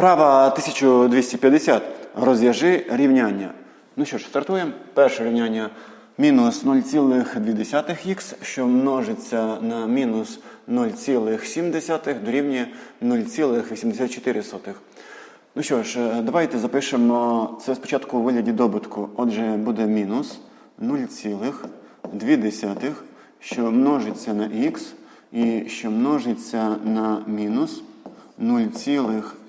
Вправа 1250. Розв'яжи рівняння. Ну що ж, стартуємо. Перше рівняння мінус 0,2х, що множиться на мінус 0,7 дорівнює 0,84. Ну що ж, е, давайте запишемо це спочатку у вигляді добутку. Отже, буде мінус 0,2, що множиться на х і що множиться на мінус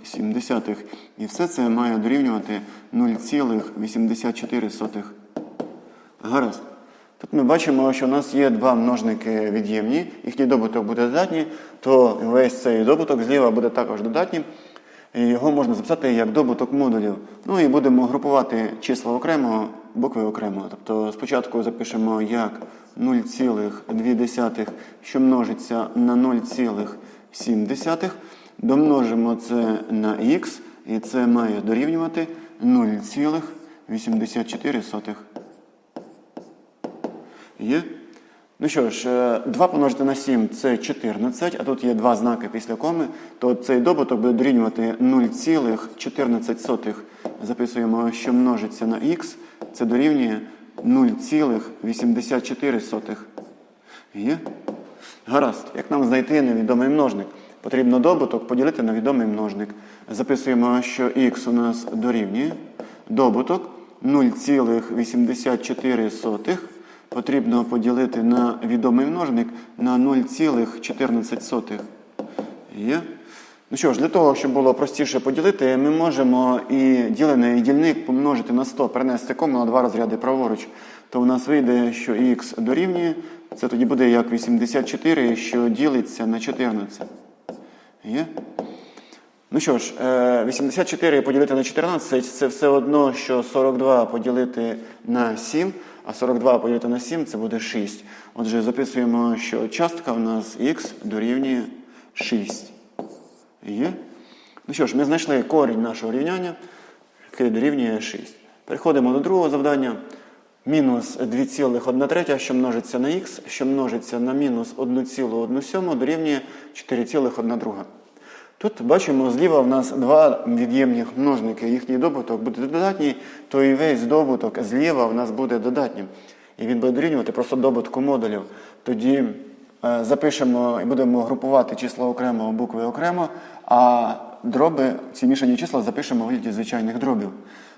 0,7. І все це має дорівнювати 0,84. Гаразд. Тут ми бачимо, що у нас є два множники від'ємні, їхній добуток буде додатній, то весь цей добуток зліва буде також додатнім. І його можна записати як добуток модулів. Ну і будемо групувати числа окремо, букви окремо. Тобто спочатку запишемо як 0,2, що множиться на 0,7. Домножимо це на х, і це має дорівнювати 0,84. Є? Ну що ж, е, 2 помножити на 7 це 14, а тут є два знаки після коми, то цей добуток буде дорівнювати 0,14. Записуємо, що множиться на х, це дорівнює 0,84. Є? Гаразд. Як нам знайти невідомий множник? Потрібно добуток поділити на відомий множник. Записуємо, що х у нас дорівнює добуток 0,84 потрібно поділити на відомий множник на 0,14. Є? Ну що ж, для того, щоб було простіше поділити, ми можемо і ділений і дільник помножити на 100, перенести кому на два розряди праворуч. То у нас вийде, що х дорівнює, це тоді буде як 84, що ділиться на 14. Є? Ну що ж, е, 84 поділити на 14 це все одно, що 42 поділити на 7, а 42 поділити на 7 це буде 6. Отже, записуємо, що частка у нас х дорівнює 6. Є? Ну що ж, ми знайшли корінь нашого рівняння, який дорівнює 6. Переходимо до другого завдання. Мінус 2,1 що множиться на х, що множиться на мінус 1,1 дорівнює 4,1 друга. Тут бачимо, зліва в нас два від'ємних множники. Їхній добуток буде додатній, то і весь добуток зліва в нас буде додатнім. І він буде дорівнювати просто добутку модулів. Тоді е, запишемо і будемо групувати числа окремо, букви окремо, а дроби, ці мішані числа запишемо в вигляді звичайних дробів.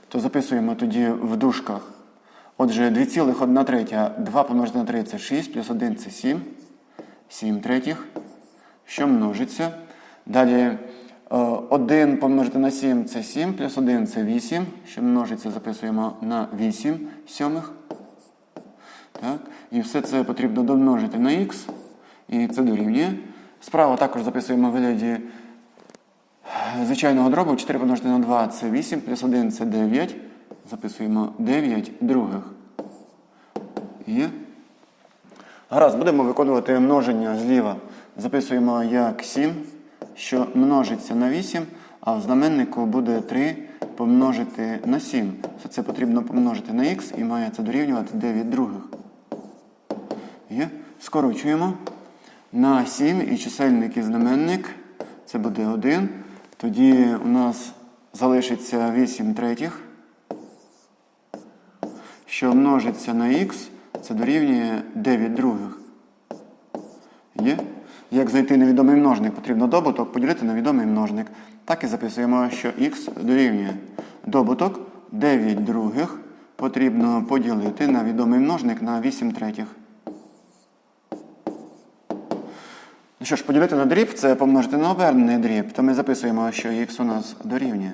То записуємо тоді в дужках. Отже, 2,1 третя, 2 помножити на 3 це 6, плюс 1 це 7, 7 третіх, що множиться. Далі 1 помножити на 7 це 7, плюс 1 це 8, що множиться, записуємо на 8 сьомих. Так. І все це потрібно домножити на х, і це дорівнює. Справа також записуємо в вигляді звичайного дробу. 4 помножити на 2 це 8, плюс 1 це 9. Записуємо 9 других. Є. Гаразд, будемо виконувати множення зліва. Записуємо як 7, що множиться на 8, а в знаменнику буде 3 помножити на 7. Все це потрібно помножити на х і має це дорівнювати 9 других. Є. Скорочуємо. На 7 і чисельник і знаменник. Це буде 1. Тоді у нас залишиться 8 третіх що множиться на х, це дорівнює 9 других. Є? Як знайти невідомий множник, потрібно добуток поділити на відомий множник. Так і записуємо, що х дорівнює добуток 9 других потрібно поділити на відомий множник на 8 третіх. Ну що ж, поділити на дріб це помножити на обернений дріб, то ми записуємо, що х у нас дорівнює.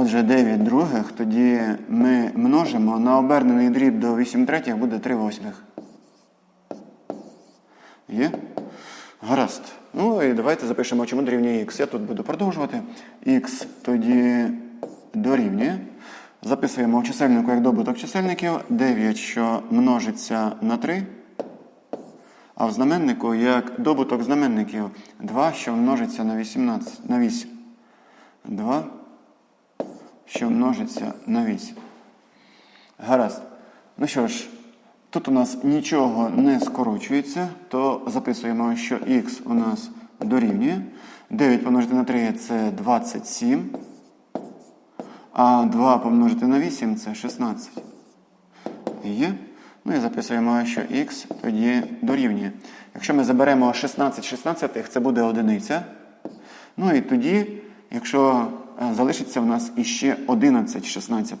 Отже, 9 других, тоді ми множимо на обернений дріб до 8 третіх буде 3 восьмих. Є? Гаразд. Ну і давайте запишемо, чому дорівнює х. Я тут буду продовжувати. Х тоді дорівнює. Записуємо в чисельнику як добуток чисельників 9, що множиться на 3. А в знаменнику як добуток знаменників 2, що множиться на 18, на 8. 2 що множиться на 8. Гаразд. Ну що ж, тут у нас нічого не скорочується, то записуємо, що х у нас дорівнює. 9 помножити на 3 це 27. А 2 помножити на 8 це 16. Є. Ну і записуємо, що х тоді дорівнює. Якщо ми заберемо 16 16, це буде одиниця. Ну і тоді, якщо залишиться в нас іще 11 16.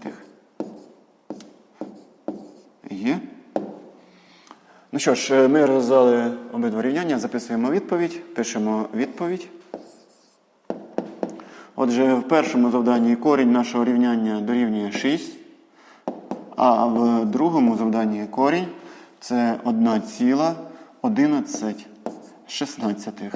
Є. Ну що ж, е, ми розв'язали обидва рівняння, записуємо відповідь, пишемо відповідь. Отже, в першому завданні корінь нашого рівняння дорівнює 6, а в другому завданні корінь це 1,11 шістнадцятих.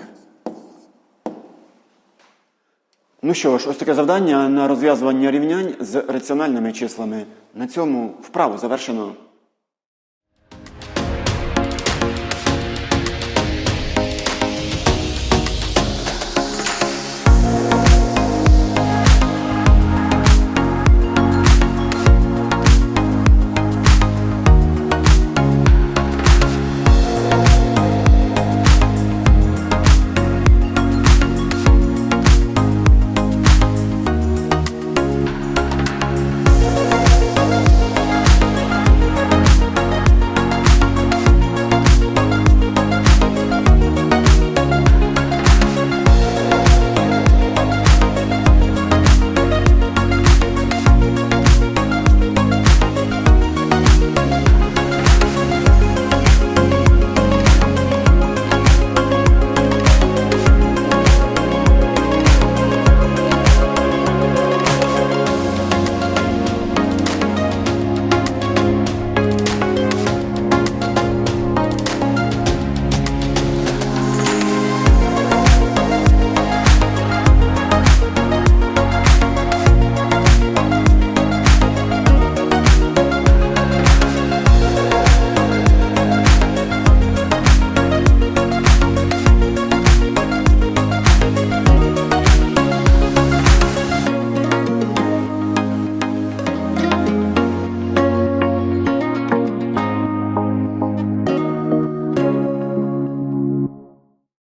Ну що ж, ось таке завдання на розв'язування рівнянь з раціональними числами. На цьому вправу завершено.